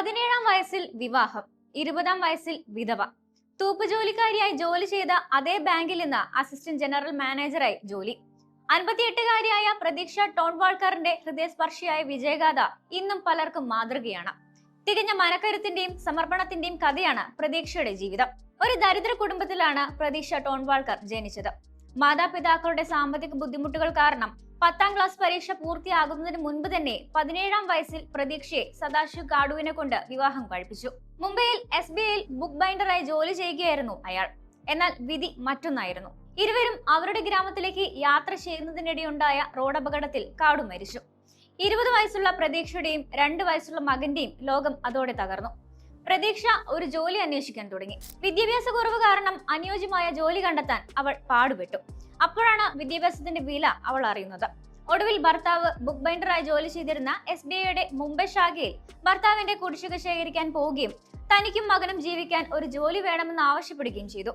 പതിനേഴാം വയസ്സിൽ വിവാഹം ഇരുപതാം വയസ്സിൽ വിധവ. തൂപ്പുജോലിക്കാരിയായി ജോലി ചെയ്ത അതേ ബാങ്കിൽ നിന്ന് അസിസ്റ്റന്റ് ജനറൽ മാനേജറായി ജോലി. അൻപത്തിയെട്ടുകാരിയായ പ്രതീക്ഷ ടോൺവാൾക്കറിന്റെ ഹൃദയസ്പർശിയായ വിജയഗാഥ ഇന്നും പലർക്കും മാതൃകയാണ്. തികഞ്ഞ മനക്കരുത്തിന്റെയും സമർപ്പണത്തിന്റെയും കഥയാണ് പ്രതീക്ഷയുടെ ജീവിതം. ഒരു ദരിദ്ര കുടുംബത്തിലാണ് പ്രതീക്ഷ ടോൺവാൾക്കർ ജനിച്ചത്. മാതാപിതാക്കളുടെ സാമ്പത്തിക ബുദ്ധിമുട്ടുകൾ കാരണം പത്താം ക്ലാസ് പരീക്ഷ പൂർത്തിയാകുന്നതിന് മുൻപ് തന്നെ പതിനേഴാം വയസ്സിൽ പ്രതീക്ഷയെ സദാശിവ് കാടുവിനെ കൊണ്ട് വിവാഹം കഴിപ്പിച്ചു. മുംബൈയിൽ എസ് ബി ഐയിൽ ബുക്ക് ബൈൻഡറായി ജോലി ചെയ്യുകയായിരുന്നു അയാൾ. എന്നാൽ വിധി മറ്റൊന്നായിരുന്നു. ഇരുവരും അവരുടെ ഗ്രാമത്തിലേക്ക് യാത്ര ചെയ്യുന്നതിനിടെയുണ്ടായ റോഡപകടത്തിൽ കാടു മരിച്ചു. ഇരുപത് വയസ്സുള്ള പ്രതീക്ഷയുടെയും രണ്ട് വയസ്സുള്ള മകന്റെയും ലോകം അതോടെ തകർന്നു. പ്രതീക്ഷ ഒരു ജോലി അന്വേഷിക്കാൻ തുടങ്ങി. വിദ്യാഭ്യാസ കുറവ് കാരണം അനുയോജ്യമായ ജോലി കണ്ടെത്താൻ അവൾ പാടുപെട്ടു. അപ്പോഴാണ് വിദ്യാഭ്യാസത്തിന്റെ വില അവൾ അറിയുന്നത്. ഒടുവിൽ ഭർത്താവ് ബുക്ക് ബൈൻഡറായി ജോലി ചെയ്തിരുന്ന എസ് ബി ഐയുടെ മുംബൈ ശാഖയിൽ ഭർത്താവിന്റെ കുടിശ്ശിക ശേഖരിക്കാൻ പോവുകയും തനിക്കും മകനും ജീവിക്കാൻ ഒരു ജോലി വേണമെന്ന് ആവശ്യപ്പെടുകയും ചെയ്തു.